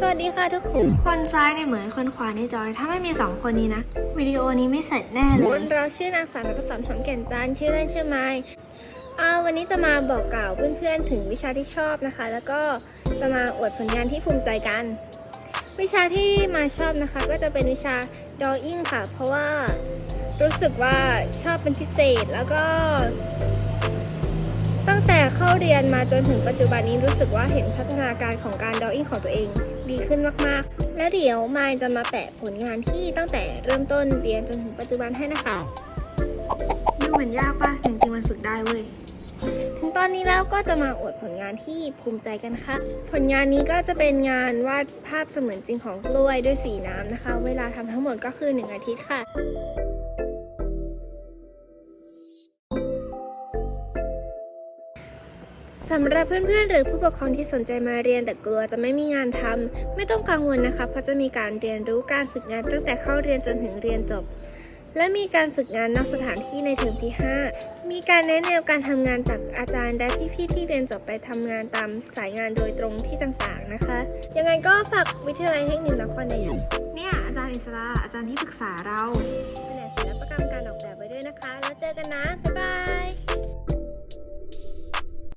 ทุกคนคนซ้ายเนี่ยเหมือนคนขวาในจอย ถ้าไม่มีสองคนนี้นะ วิดีโอนี้ไม่เสร็จแน่เลย เราชื่อนางสาวนภสรหอมแก่นจันทร์ชื่อเล่นชื่อไม้อ่าวันนี้จะมาบอกกล่าวเพื่อนๆถึงวิชาที่ชอบนะคะ แล้วก็จะมาอวดผลงานที่ภูมิใจกัน วิชาที่มาชอบนะคะ ก็จะเป็นวิชา drawing ค่ะ เพราะว่ารู้สึกว่าชอบเป็นพิเศษแล้วก็ตั้งแต่เข้าเรียนมาจนถึงปัจจุบันนี้รู้สึกว่าเห็นพัฒนาการของการ drawing ของตัวเองดีขึ้นมากๆ และเดี๋ยวมายจะมาแปะผลงานที่ตั้งแต่เริ่มต้นเรียนจนถึงปัจจุบันให้นะคะดูเหมือนยากปะจริงๆมันฝึกได้เว้ยถึงตอนนี้แล้วก็จะมาอวดผลงานที่ภูมิใจกันค่ะ ผลงานนี้ก็จะเป็นงานวาดภาพเสมือนจริงของกล้วยด้วยสีน้ำนะคะ เวลาทำทั้งหมดก็คือ 1 อาทิตย์ค่ะ สำหรับเพื่อนๆ หรือผู้ปกครองที่สนใจมาเรียนแต่กลัวจะไม่มีงานทำไม่ต้องกังวลนะคะ เพราะจะมีการเรียนรู้การฝึกงานตั้งแต่เข้าเรียนจนถึงเรียนจบ และมีการฝึกงานนอกสถานที่ในเทอมที่ 5 มีการแนะแนวการทำงานจากอาจารย์และพี่ๆที่เรียนจบไปทำงานตามสายงานโดยตรงที่ต่างๆนะคะ ยังไงก็ฝากวิทยาลัยเทคนิคนครนายกเนี่ยอาจารย์อิสระอาจารย์ที่ปรึกษาเราแผนกศิลปกรรมการออกแบบไว้ด้วยนะคะ แล้วเจอกันนะบ๊ายบาย